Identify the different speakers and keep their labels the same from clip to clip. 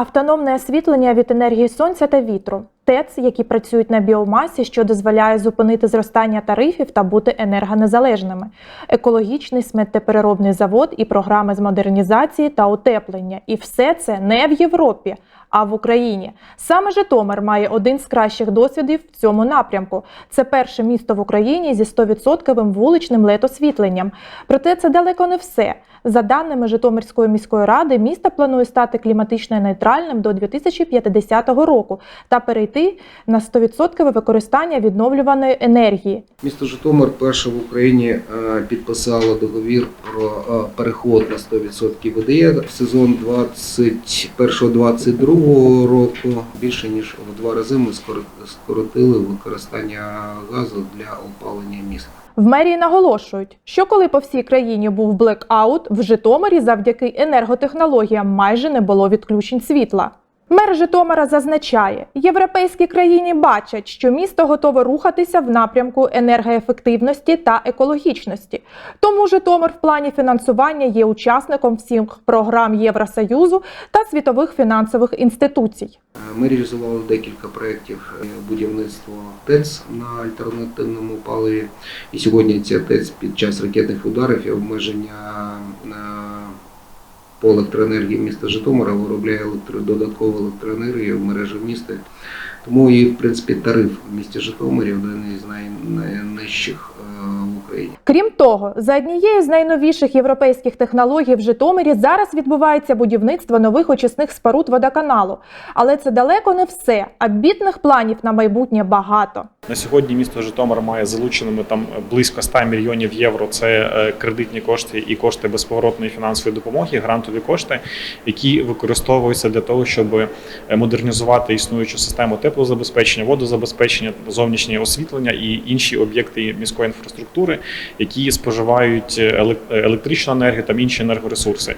Speaker 1: Автономне освітлення від енергії сонця та вітру. ТЕЦ, які працюють на біомасі, що дозволяє зупинити зростання тарифів та бути енергонезалежними, екологічний сміттєпереробний завод і програми з модернізації та утеплення. І все це не в Європі, а в Україні. Саме Житомир має один з кращих досвідів в цьому напрямку. Це перше місто в Україні зі 100% вуличним летосвітленням. Проте це далеко не все. За даними Житомирської міської ради, місто планує стати кліматично нейтральним до 2050 року та перейти на 100% використання відновлюваної енергії.
Speaker 2: Місто Житомир перше в Україні е, підписало договір про е, переход на 100% ВДЕ в сезон 21-22 року. Більше ніж в два рази ми скоро- скоротили використання газу для опалення міста.
Speaker 1: В мерії наголошують, що коли по всій країні був блекаут, в Житомирі завдяки енерготехнологіям майже не було відключень світла. Мер Житомира зазначає, європейські країни бачать, що місто готове рухатися в напрямку енергоефективності та екологічності. Тому Житомир в плані фінансування є учасником всіх програм Євросоюзу та світових фінансових інституцій.
Speaker 2: Ми реалізували декілька проєктів будівництва ТЕЦ на альтернативному паливі. І сьогодні ця ТЕЦ під час ракетних ударів і обмеження е, по електроенергії міста Житомира виробляє електро, додаткову електроенергію в мережі міста. Тому і, в принципі, тариф в місті Житомирі один із най- найнижчих Україні.
Speaker 1: Крім того, за однією з найновіших європейських технологій в Житомирі зараз відбувається будівництво нових очисних споруд водоканалу. Але це далеко не все. Амбітних планів на майбутнє багато.
Speaker 3: На сьогодні місто Житомир має залученими там близько 100 мільйонів євро. Це е, кредитні кошти і кошти безповоротної фінансової допомоги, грантові кошти, які використовуються для того, щоб е, модернізувати існуючу систему теплозабезпечення, водозабезпечення, зовнішнє освітлення і інші об'єкти міської інфраструктури, які споживають е, елек- електричну енергію та інші енергоресурси.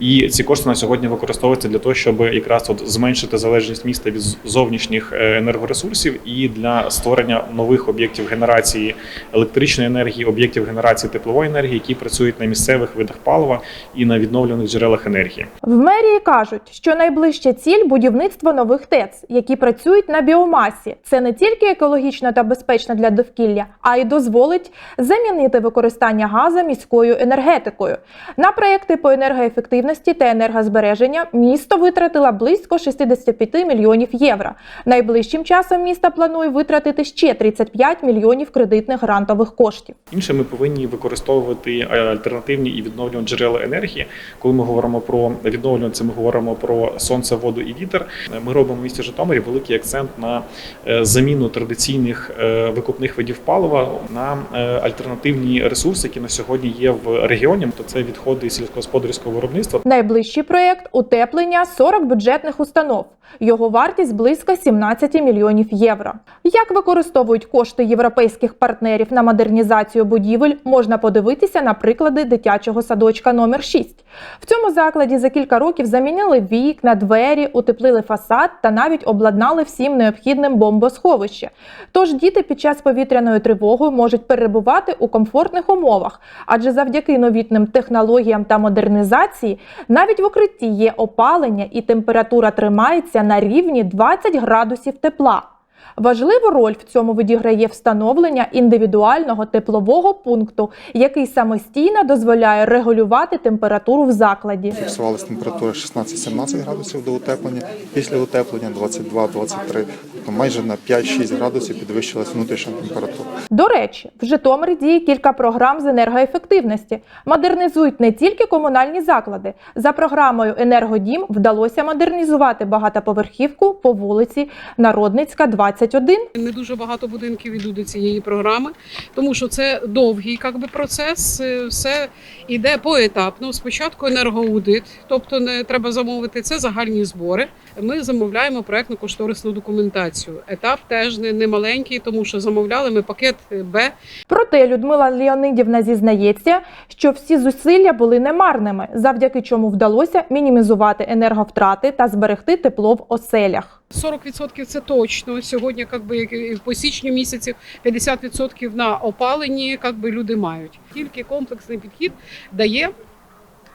Speaker 3: І ці кошти на сьогодні використовуються для того, щоб якраз от зменшити залежність міста від зовнішніх е, енергоресурсів і для створення нових об'єктів генерації електричної енергії, об'єктів генерації теплової енергії, які працюють на місцевих видах палива і на відновлених джерелах енергії.
Speaker 1: В мерії кажуть, що найближча ціль будівництво нових ТЕЦ, які працюють на біомасі. Це не тільки екологічно та безпечно для довкілля, а й дозволить замінити використання газу міською енергетикою. На проекти по енергоефективності та енергозбереження місто витратило близько 65 мільйонів євро. Найближчим часом місто планує витратити ще 35 мільйонів кредитних грантових коштів.
Speaker 3: Інше ми повинні використовувати е, альтернативні і відновлювані джерела енергії. Коли ми говоримо про відновлювання, це ми говоримо про сонце, воду і вітер. Е, Ми робимо в місті Житомирі великий акцент на е, заміну традиційних викупних видів палива на е, альтернативні ресурси, які на сьогодні є в регіоні. То це відходи сільськогосподарського виробництва.
Speaker 1: Найближчий проєкт утеплення 40 бюджетних установ. Його вартість близько 17 мільйонів євро. Як використовують кошти європейських партнерів на модернізацію будівель, можна подивитися на приклади дитячого садочка номер 6. В цьому закладі за кілька років замінили вікна, двері, утеплили фасад та навіть обладнали всім необхідним бомбосховище. Тож діти під час повітряної тривоги можуть перебувати у комфортних умовах, адже завдяки новітним технологіям та модернізації навіть в укритті є опалення і температура тримається на рівні 20 градусів тепла. Важливу роль в цьому відіграє встановлення індивідуального теплового пункту, який самостійно дозволяє регулювати температуру в закладі.
Speaker 4: Фіксувалася температура 16-17 градусів до утеплення. Після утеплення 22-23, тобто майже на 5-6 градусів підвищилась внутрішня температура.
Speaker 1: До речі, в Житомирі діє кілька програм з енергоефективності. Модернізують не тільки комунальні заклади. За програмою Енергодім вдалося модернізувати багатоповерхівку по вулиці Народницька, 21.
Speaker 5: Не дуже багато будинків йдуть до цієї програми, тому що це довгий як би, процес. е, Все йде поетапно. Спочатку енергоаудит, тобто не треба замовити це загальні збори. Ми замовляємо проектно кошторисну документацію. Етап теж не, не маленький, тому що замовляли ми пакет Б
Speaker 1: Проте Людмила Леонидівна зізнається, що всі зусилля були немарними, завдяки чому вдалося мінімізувати енерговтрати та зберегти тепло в оселях.
Speaker 5: 40% це точно. Сьогодні, як би, як і по січню місяці, 50% на опаленні, як би люди мають. Тільки комплексний підхід дає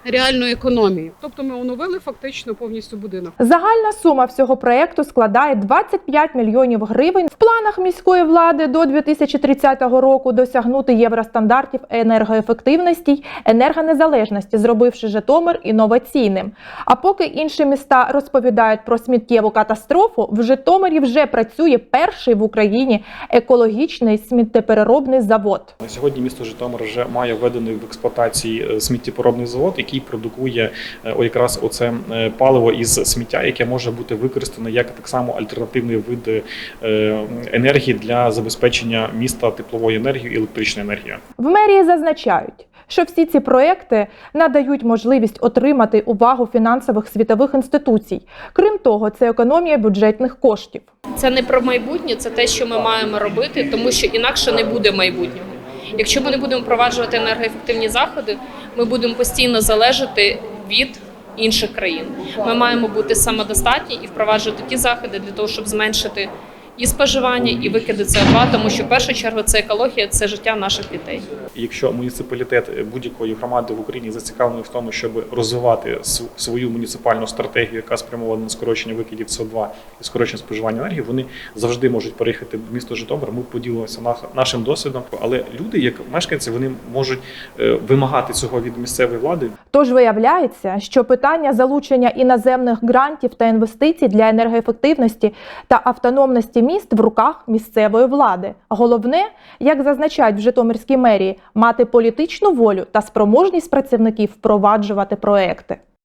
Speaker 5: реальну економію. Тобто ми оновили фактично повністю будинок.
Speaker 1: Загальна сума всього проекту складає 25 мільйонів гривень. В планах міської влади до 2030 року досягнути євростандартів енергоефективності й енергонезалежності, зробивши Житомир інноваційним. А поки інші міста розповідають про сміттєву катастрофу, в Житомирі вже працює перший в Україні екологічний сміттєпереробний завод.
Speaker 3: На сьогодні місто Житомир вже має введений в експлуатації е, сміттєпоробний завод, який продукує е, якраз оце е, паливо із сміття, яке може бути використане як так само альтернативний вид е, енергії для забезпечення міста тепловою енергією і електричною енергією.
Speaker 1: В мерії зазначають, що всі ці проекти надають можливість отримати увагу фінансових світових інституцій. Крім того, це економія бюджетних коштів.
Speaker 6: Це не про майбутнє, це те, що ми маємо робити, тому що інакше не буде майбутнього. Якщо ми не будемо впроваджувати енергоефективні заходи, ми будемо постійно залежати від інших країн. Ми маємо бути самодостатні і впроваджувати ті заходи для того, щоб зменшити і споживання, і викиди СО2, тому що в першу чергу це екологія, це життя наших дітей.
Speaker 3: Якщо муніципалітет будь-якої громади в Україні зацікавлений в тому, щоб розвивати свою муніципальну стратегію, яка спрямована на скорочення викидів СО2 і скорочення споживання енергії, вони завжди можуть переїхати в місто Житомир. Ми поділимося на- нашим досвідом. Але люди, як мешканці, вони можуть е, вимагати цього від місцевої влади.
Speaker 1: Тож виявляється, що питання залучення іноземних грантів та інвестицій для енергоефективності та автономності міст в руках місцевої влади. Головне, як зазначають в Житомирській мерії, мати політичну волю та спроможність працівників впроваджувати проекти.